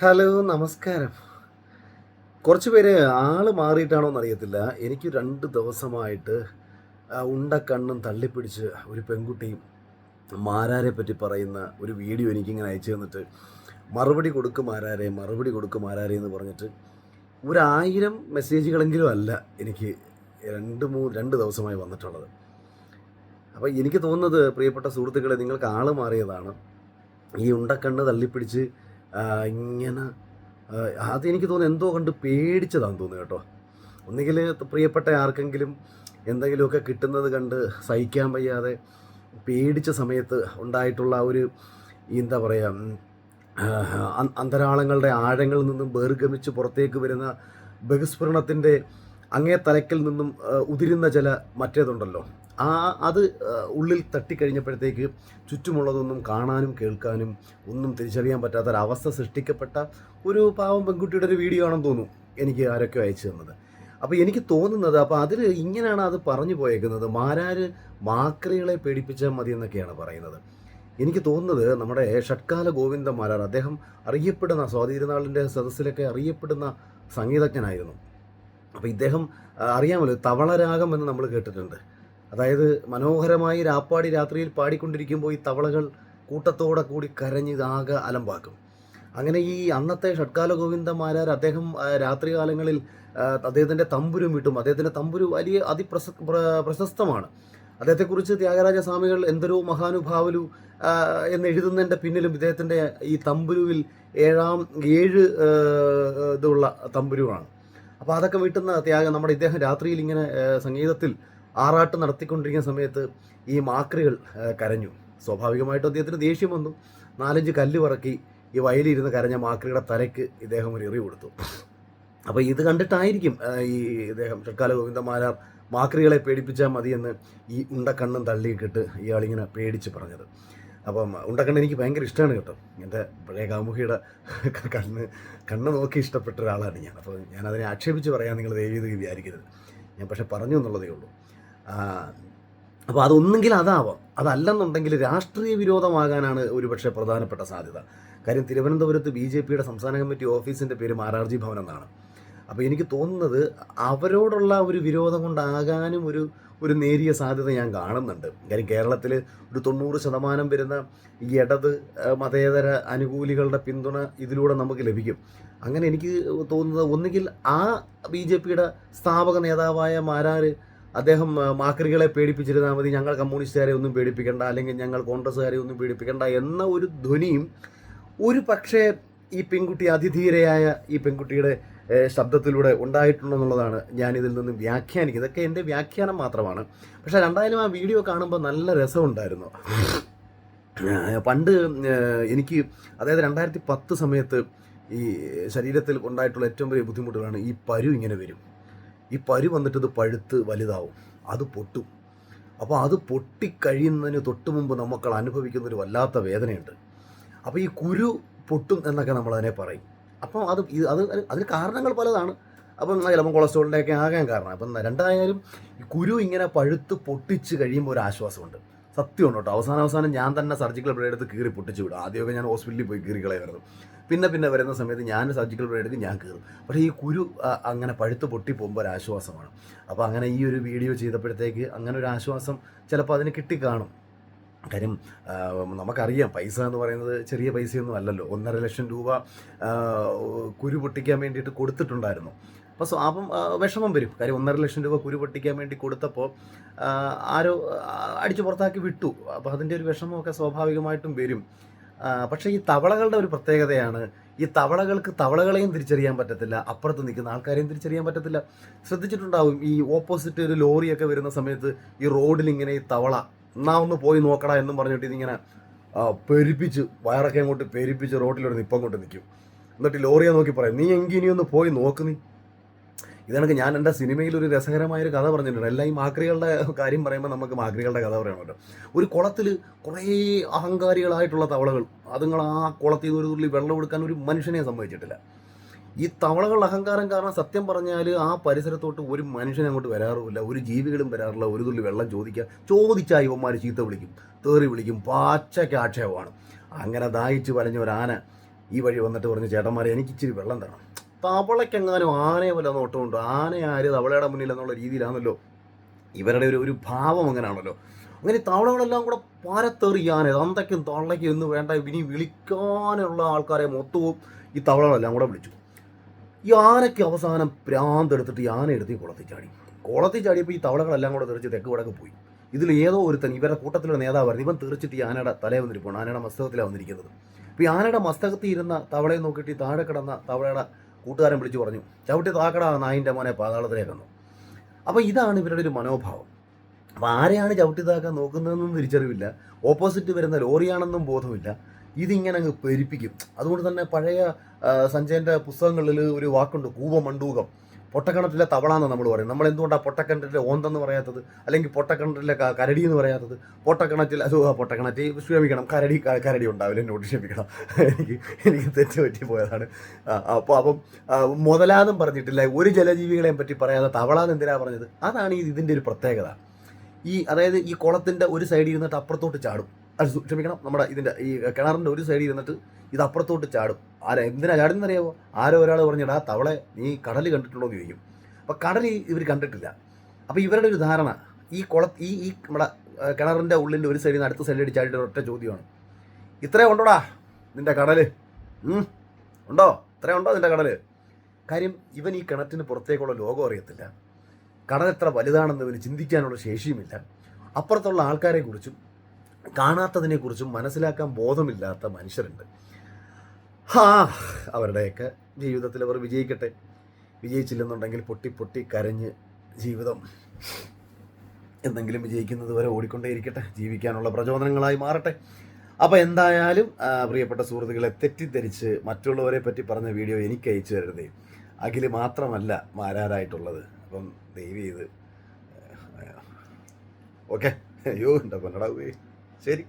Hello നമസ്കാരം. കുറച്ച് പേര് ആൾ മാറിയിട്ടാണോ എന്നറിയത്തില്ല. എനിക്ക് രണ്ട് ദിവസമായിട്ട് ഉണ്ട ഉണ്ടക്കണ്ണും തള്ളിപ്പിടിച്ച് ഒരു പെൺകുട്ടി മാരാരെ പറ്റി പറയുന്ന ഒരു വീഡിയോ എനിക്കിങ്ങനെ അയച്ചു തന്നിട്ട് മറുപടി കൊടുക്കും മാരാരെ മറുപടി കൊടുക്കും മാരാരെ എന്ന് പറഞ്ഞിട്ട് ഒരായിരം മെസ്സേജുകളെങ്കിലും അല്ല എനിക്ക് രണ്ട് മൂന്ന് രണ്ട് ദിവസമായി വന്നിട്ടുള്ളത്. അപ്പോൾ എനിക്ക് തോന്നുന്നത് പ്രിയപ്പെട്ട സുഹൃത്തുക്കളെ നിങ്ങൾക്ക് ആൾ മാറിയതാണ്. ഈ ഉണ്ടക്കണ്ണ് തള്ളിപ്പിടിച്ച് ഇങ്ങനെ അതെനിക്ക് തോന്നുന്നു എന്തോ കണ്ട് പേടിച്ചതാണെന്ന് തോന്നുന്നു കേട്ടോ. ഒന്നുകിൽ പ്രിയപ്പെട്ട ആർക്കെങ്കിലും എന്തെങ്കിലുമൊക്കെ കിട്ടുന്നത് കണ്ട് സഹിക്കാൻ വയ്യാതെ പേടിച്ച സമയത്ത് ഉണ്ടായിട്ടുള്ള ഒരു എന്താ പറയുക അന്തരാളങ്ങളുടെ ആഴങ്ങളിൽ നിന്നും ബഹിർഗമിച്ച് പുറത്തേക്ക് വരുന്ന ബഹുസ്ഫുരണത്തിന്റെ അങ്ങേ തലക്കിൽ നിന്നും ഉതിരുന്ന ചില മറ്റേതുണ്ടല്ലോ. ആ അത് ഉള്ളിൽ തട്ടിക്കഴിഞ്ഞപ്പോഴത്തേക്ക് ചുറ്റുമുള്ളതൊന്നും കാണാനും കേൾക്കാനും ഒന്നും തിരിച്ചറിയാൻ പറ്റാത്തൊരവസ്ഥ സൃഷ്ടിക്കപ്പെട്ട ഒരു പാവം പെൺകുട്ടിയുടെ ഒരു വീഡിയോ ആണെന്ന് തോന്നുന്നു എനിക്ക് ആരൊക്കെ അയച്ചു തന്നത്. അപ്പോൾ എനിക്ക് തോന്നുന്നത് അപ്പോൾ അതിൽ ഇങ്ങനെയാണ് അത് പറഞ്ഞു പോയേക്കുന്നത്. മാരാര് മാക്രികളെ പേടിപ്പിച്ചാൽ മതി എന്നൊക്കെയാണ് പറയുന്നത്. എനിക്ക് തോന്നുന്നത് നമ്മുടെ ഷട്കാല ഗോവിന്ദ മാരാർ അദ്ദേഹം അറിയപ്പെടുന്ന സ്വാതിരുനാളിന്റെ സദസ്സിലൊക്കെ അറിയപ്പെടുന്ന സംഗീതജ്ഞനായിരുന്നു. അപ്പോൾ ഇദ്ദേഹം അറിയാമല്ലോ തവളരാഗം എന്ന് നമ്മൾ കേട്ടിട്ടുണ്ട്. അതായത് മനോഹരമായി രാപ്പാടി രാത്രിയിൽ പാടിക്കൊണ്ടിരിക്കുമ്പോൾ ഈ തവളകൾ കൂട്ടത്തോടെ കൂടി കരഞ്ഞ് ഇതാകെ അലമ്പാക്കും. അങ്ങനെ ഈ അന്നത്തെ ഷഡ്കാല ഗോവിന്ദമാരാർ അദ്ദേഹം രാത്രികാലങ്ങളിൽ അദ്ദേഹത്തിന്റെ തമ്പുരും വിട്ടും അദ്ദേഹത്തിന്റെ തമ്പുരു വലിയ അതിപ്രസ പ്രശസ്തമാണ്. അദ്ദേഹത്തെക്കുറിച്ച് ത്യാഗരാജ സ്വാമികൾ എന്തൊരു മഹാനുഭാവലു എന്നെഴുതുന്നതിന്റെ പിന്നിലും ഇദ്ദേഹത്തിന്റെ ഈ തമ്പുരുവിൽ ഏഴാം ഏഴ് ഇതുള്ള തമ്പുരുവാണ്. അപ്പോൾ അതൊക്കെ വീട്ടുന്ന ത്യാഗം നമ്മുടെ ഇദ്ദേഹം രാത്രിയിൽ ഇങ്ങനെ സംഗീതത്തിൽ ആറാട്ട് നടത്തിക്കൊണ്ടിരിക്കുന്ന സമയത്ത് ഈ മാക്രികൾ കരഞ്ഞു. സ്വാഭാവികമായിട്ടും അദ്ദേഹത്തിന് ദേഷ്യം വന്നു. നാലഞ്ച് കല്ല് പറക്കി ഈ വയലിരുന്ന് കരഞ്ഞ മാക്രിയുടെ തലയ്ക്ക് ഇദ്ദേഹം ഒരു എറി കൊടുത്തു. അപ്പോൾ ഇത് കണ്ടിട്ടായിരിക്കും ഈ ഇദ്ദേഹം ഷഡ്കാല ഗോവിന്ദമാരാർ മാക്രികളെ പേടിപ്പിച്ചാൽ മതിയെന്ന് ഈ ഉണ്ടക്കണ്ണും തള്ളിയിട്ടിട്ട് ഇയാളിങ്ങനെ പേടിച്ച് പറഞ്ഞത്. അപ്പം ഉണ്ടക്കണ്ണൻ എനിക്ക് ഭയങ്കര ഇഷ്ടമാണ് കേട്ടോ. എന്റെ പഴയ കാമുകിയുടെ കണ്ണ് കണ്ണ് നോക്കി ഇഷ്ടപ്പെട്ട ഒരാളാണ് ഞാൻ. അപ്പോൾ ഞാൻ അതിനെ ആക്ഷേപിച്ച് പറയാൻ നിങ്ങൾ ദയവീത് വിചാരിക്കരുത്. ഞാൻ പക്ഷെ പറഞ്ഞു എന്നുള്ളതേ ഉള്ളൂ. അപ്പോൾ അതൊന്നെങ്കിൽ അതാവാം. അതല്ലെന്നുണ്ടെങ്കിൽ രാഷ്ട്രീയ വിരോധമാകാനാണ് ഒരുപക്ഷെ പ്രധാനപ്പെട്ട സാധ്യത. കാര്യം തിരുവനന്തപുരത്ത് ബി ജെ പിയുടെ സംസ്ഥാന കമ്മിറ്റി ഓഫീസിന്റെ പേര് മാരാർജി ഭവൻ എന്നാണ്. അപ്പോൾ എനിക്ക് തോന്നുന്നത് അവരോടുള്ള ഒരു വിരോധം കൊണ്ടാകാനും ഒരു ഒരു നേരിയ സാധ്യത ഞാൻ കാണുന്നുണ്ട്. കാര്യം കേരളത്തിൽ ഒരു തൊണ്ണൂറ് ശതമാനം വരുന്ന ഈ ഇടത് മതേതര അനുകൂലികളുടെ പിന്തുണ ഇതിലൂടെ നമുക്ക് ലഭിക്കും. അങ്ങനെ എനിക്ക് തോന്നുന്നത് ഒന്നുകിൽ ആ ബി ജെ പിയുടെ സ്ഥാപക നേതാവായ മാരാര് അദ്ദേഹം മാക്രികളെ പേടിപ്പിച്ചിരുന്നാൽ മതി ഞങ്ങൾ കമ്മ്യൂണിസ്റ്റുകാരെ ഒന്നും പേടിപ്പിക്കണ്ട അല്ലെങ്കിൽ ഞങ്ങൾ കോൺഗ്രസ്സുകാരെ ഒന്നും പേടിപ്പിക്കണ്ട എന്ന ഒരു ധ്വനിയും ഒരു പക്ഷേ ഈ പെൺകുട്ടി അതിധീരയായ ഈ പെൺകുട്ടിയുടെ ശബ്ദത്തിലൂടെ ഉണ്ടായിട്ടുണ്ടെന്നുള്ളതാണ് ഞാൻ ഇതിൽ നിന്ന് വ്യാഖ്യാനിക്കുന്നത്. ഇതൊക്കെ എന്റെ വ്യാഖ്യാനം മാത്രമാണ്. പക്ഷേ രണ്ടായാലും ആ വീഡിയോ കാണുമ്പോൾ നല്ല രസമുണ്ടായിരുന്നു. പണ്ട് എനിക്ക് അതായത് രണ്ടായിരത്തി പത്ത് സമയത്ത് ഈ ശരീരത്തിൽ ഉണ്ടായിട്ടുള്ള ഏറ്റവും വലിയ ബുദ്ധിമുട്ടുകളാണ് ഈ പരു ഇങ്ങനെ വരും. ഈ പരി വന്നിട്ട് ഇത് പഴുത്ത് വലുതാവും. അത് പൊട്ടും. അപ്പോൾ അത് പൊട്ടിക്കഴിയുന്നതിന് തൊട്ട് മുമ്പ് നമുക്കൾ അനുഭവിക്കുന്ന ഒരു വല്ലാത്ത വേദനയുണ്ട്. അപ്പോൾ ഈ കുരു പൊട്ടും എന്നൊക്കെ നമ്മൾ അതിനെ പറയും. അപ്പം അത് ഇത് അത് അതിന് കാരണങ്ങൾ പലതാണ്. അപ്പം ചിലപ്പം കൊളസ്ട്രോളിന്റെയൊക്കെ ആകാൻ കാരണം. അപ്പം രണ്ടായാലും കുരു ഇങ്ങനെ പഴുത്ത് പൊട്ടിച്ച് കഴിയുമ്പോൾ ഒരു ആശ്വാസമുണ്ട്. സത്യമുണ്ട് കേട്ടോ. അവസാനം അവസാനം ഞാൻ തന്നെ സർജിക്കൽ ബ്ലേഡ് എടുത്ത് കീറി പൊട്ടിച്ചു വിടും. ആദ്യമൊക്കെ ഞാൻ ഹോസ്പിറ്റലിൽ പോയി കീറി കളയായിരുന്നു. പിന്നെ പിന്നെ വരുന്ന സമയത്ത് ഞാൻ സർജിക്കൽ ബ്ലേഡ് എടുത്ത് ഞാൻ കീറും. പക്ഷേ ഈ കുരു അങ്ങനെ പഴുത്ത് പൊട്ടി പോകുമ്പോൾ ഒരു ആശ്വാസമാണ് അപ്പോൾ അങ്ങനെ ഈ ഒരു വീഡിയോ ചെയ്തപ്പോഴത്തേക്ക് അങ്ങനെ ഒരു ആശ്വാസം ചിലപ്പോൾ അതിന് കിട്ടിക്കാണും. കാര്യം നമുക്കറിയാം പൈസ എന്ന് പറയുന്നത് ചെറിയ പൈസയൊന്നും അല്ലല്ലോ. ഒന്നര ലക്ഷം രൂപ കുരു പൊട്ടിക്കാൻ വേണ്ടിയിട്ട് കൊടുത്തിട്ടുണ്ടായിരുന്നു. അപ്പോൾ അപ്പം വിഷമം വരും. കാര്യം ഒന്നര ലക്ഷം രൂപ കുരു പൊട്ടിക്കാൻ വേണ്ടി കൊടുത്തപ്പോൾ ആരോ അടിച്ചു പുറത്താക്കി വിട്ടു. അപ്പോൾ അതിന്റെ ഒരു വിഷമമൊക്കെ സ്വാഭാവികമായിട്ടും വരും. പക്ഷേ ഈ തവളകളുടെ ഒരു പ്രത്യേകതയാണ് ഈ തവളകൾക്ക് തവളകളെയും തിരിച്ചറിയാൻ പറ്റത്തില്ല. അപ്പുറത്ത് നിൽക്കുന്ന ആൾക്കാരെയും തിരിച്ചറിയാൻ പറ്റത്തില്ല. ശ്രദ്ധിച്ചിട്ടുണ്ടാവും ഈ ഓപ്പോസിറ്റ് ഒരു ലോറിയൊക്കെ വരുന്ന സമയത്ത് ഈ റോഡിൽ ഇങ്ങനെ ഈ തവള എന്നാ ഒന്ന് പോയി നോക്കടാ എന്നും പറഞ്ഞിട്ട് ഇതിങ്ങനെ പെരിപ്പിച്ച് വയറൊക്കെ അങ്ങോട്ട് പെരുപ്പിച്ച് റോഡിലൊരു നിപ്പം കൊണ്ട് നിൽക്കും എന്നിട്ട് ലോറിയെ നോക്കി പറയും നീ എങ്കിൽ ഇനി ഒന്ന് പോയി നോക്ക് നീ. ഇതണക്ക് ഞാൻ എന്റെ സിനിമയിൽ ഒരു രസകരമായൊരു കഥ പറഞ്ഞിട്ടുണ്ട്. എല്ലാം ഈ മാക്രികളുടെ കാര്യം പറയുമ്പോൾ നമുക്ക് മാക്രികളുടെ കഥ പറയണമല്ലോ ഒരു കുളത്തിൽ കുറേ അഹങ്കാരികളായിട്ടുള്ള തവളകൾ അതുങ്ങൾ ആ കുളത്തിൽ നിന്ന് ഒരു തുള്ളി വെള്ളം എടുക്കാൻ ഒരു മനുഷ്യനെ സമ്മതിച്ചിട്ടില്ല ഈ തവളകളുടെ അഹങ്കാരം കാരണം സത്യം പറഞ്ഞാൽ ആ പരിസരത്തോട്ട് ഒരു മനുഷ്യൻ അങ്ങോട്ട് വരാറുമില്ല. ഒരു ജീവികളും വരാറില്ല. ഒരു തുള്ളി വെള്ളം ചോദിക്കുക ചോദിച്ചാൽ ഇവന്മാർ ചീത്ത വിളിക്കും. തേറി വിളിക്കും. പാച്ചയ്ക്ക് ആക്ഷേപമാണ്. അങ്ങനെ ദാഹിച്ച് വലഞ്ഞ ഒരു ആന ഈ വഴി വന്നിട്ട് പറഞ്ഞു ചേട്ടന്മാരെ എനിക്ക് ഇച്ചിരി വെള്ളം തരണം. തവളയ്ക്കെങ്ങാനും ആനയെ വല്ല നോട്ടമുണ്ട്? ആന ആര് തവളയുടെ മുന്നിൽ എന്നുള്ള രീതിയിലാണല്ലോ. ഇവരുടെ ഒരു ഒരു ഭാവം അങ്ങനെയാണല്ലോ അങ്ങനെ തവളകളെല്ലാം കൂടെ പാരത്തെറിയാൻ തന്തയ്ക്കും തള്ളയ്ക്കും എന്ന് വേണ്ട ഇനി വിളിക്കാനുള്ള ആൾക്കാരെ മൊത്തവും ഈ തവളകളെല്ലാം കൂടെ വിളിച്ചു. ഈ ആനയ്ക്ക് അവസാനം പ്രാന്തെടുത്തിട്ട് ആന എടുത്ത് കുളത്തിൽ ചാടി. കുളത്തിൽ ചാടിയപ്പോൾ ഈ തവളകളെല്ലാം കൂടെ തെറിച്ച് തെക്ക് വടക്ക് പോയി. ഇതിൽ ഏതോ ഒരുത്തൻ ഇവരുടെ കൂട്ടത്തിലുള്ള നേതാവായിരുന്നു. ഇവൻ തെറിച്ചിട്ട് ഈ ആനയുടെ തലയെ വന്നിരിപ്പുണ്ട് ആനയുടെ മസ്തകത്തിലാണ് വന്നിരിക്കുന്നത്. അപ്പോൾ ഈ ആനയുടെ മസ്തകത്തിൽ ഇരുന്ന തവളയെ നോക്കിയിട്ട് ഈ താഴെ കിടന്ന തവളയുടെ കൂട്ടുകാരൻ വിളിച്ചു പറഞ്ഞു ചവിട്ടി താക്കട നായിന്റെ മോനെ പാതാളത്തിലേക്ക് വന്നു അപ്പോൾ ഇതാണ് ഇവരുടെ ഒരു മനോഭാവം. അപ്പോൾ ആരെയാണ് ചവിട്ടി താക്കാൻ നോക്കുന്നതെന്നും തിരിച്ചറിവില്ല. ഓപ്പോസിറ്റ് വരുന്ന ലോറിയാണെന്നും ബോധമില്ല. ഇതിങ്ങനെ അങ്ങ് പെരിപ്പിക്കും. അതുകൊണ്ട് തന്നെ പഴയ സഞ്ജയന്റെ പുസ്തകങ്ങളിൽ ഒരു വാക്കുണ്ട് കൂപമണ്ടൂകം പൊട്ടക്കിണറ്റിലെ തവള എന്ന് നമ്മൾ പറയും നമ്മൾ എന്തുകൊണ്ടാണ് പൊട്ടക്കിണറ്റിലെ ഓന്തെന്ന് പറയാത്തത്? അല്ലെങ്കിൽ പൊട്ടക്കിണറ്റിലെ കരടി എന്ന് പറയാത്തത്? പൊട്ടക്കിണറ്റിൽ അത് പൊട്ടക്കിണറ്റി ക്ഷമിക്കണം കരടി കരടി ഉണ്ടാവില്ല എന്നോട് ക്ഷമിക്കണം. എനിക്ക് എനിക്ക് തെറ്റ് പറ്റി പോയതാണ്. അപ്പോൾ അപ്പം മുതലാതും പറഞ്ഞിട്ടില്ല. ഒരു ജലജീവികളെയും പറ്റി പറയാതെ തവള എന്ന് എന്തിനാ പറഞ്ഞത്? അതാണ് ഇതിന്റെ ഒരു പ്രത്യേകത. ഈ അതായത് ഈ കുളത്തിന്റെ ഒരു സൈഡിൽ ഇരുന്നിട്ട് അപ്പുറത്തോട്ട് ചാടും. ക്ഷമിക്കണം നമ്മുടെ ഇതിന്റെ ഈ കിണറിന്റെ ഒരു സൈഡിൽ ഇരുന്നിട്ട് ഇത് അപ്പുറത്തോട്ട് ചാടും. ആരാ എന്തിനാ ചാടുന്നറിയാമോ ആരോ ഒരാൾ പറഞ്ഞിടാ തവളെ നീ കടൽ കണ്ടിട്ടുണ്ടോ? എന്ന് ചോദിക്കും. അപ്പോൾ കടൽ ഇവർ കണ്ടിട്ടില്ല. അപ്പോൾ ഇവരുടെ ഒരു ധാരണ ഈ കുള ഈ ഈ നമ്മുടെ കിണറിന്റെ ഉള്ളിന്റെ ഒരു സൈഡിൽ നിന്ന് അടുത്ത സൈഡിൽ ചാടിയിട്ട് ഒറ്റ ചോദ്യമാണ്. ഇത്രയും ഉണ്ടോടാ നിന്റെ കടൽ ഉണ്ടോ? ഇത്രയും ഉണ്ടോ നിന്റെ കടൽ കാര്യം ഇവൻ ഈ കിണറ്റിന് പുറത്തേക്കുള്ള ലോകം അറിയത്തില്ല. കടൽ എത്ര വലുതാണെന്ന് ഇവന് ചിന്തിക്കാനുള്ള ശേഷിയുമില്ല. അപ്പുറത്തുള്ള ആൾക്കാരെക്കുറിച്ചും കാണാത്തതിനെക്കുറിച്ചും മനസ്സിലാക്കാൻ ബോധമില്ലാത്ത മനുഷ്യരുണ്ട്. ഹാ അവരുടെയൊക്കെ ജീവിതത്തിൽ അവർ വിജയിക്കട്ടെ. വിജയിച്ചില്ലെന്നുണ്ടെങ്കിൽ പൊട്ടി പൊട്ടി കരഞ്ഞ് ജീവിതം എന്തെങ്കിലും വിജയിക്കുന്നത് വരെ ഓടിക്കൊണ്ടേയിരിക്കട്ടെ. ജീവിക്കാനുള്ള പ്രചോദനങ്ങളായി മാറട്ടെ. അപ്പോൾ എന്തായാലും പ്രിയപ്പെട്ട സുഹൃത്തുക്കളെ തെറ്റിദ്ധരിച്ച് മറ്റുള്ളവരെ പറ്റി പറഞ്ഞ വീഡിയോ എനിക്ക് അയച്ചു തരുന്നേ. അഖിൽ മാത്രമല്ല മാരാരായിട്ടുള്ളത്. അപ്പം ദൈവം ഇത് ഓക്കെ. അയ്യോ ഉണ്ടോ പൊന്നടാ சரி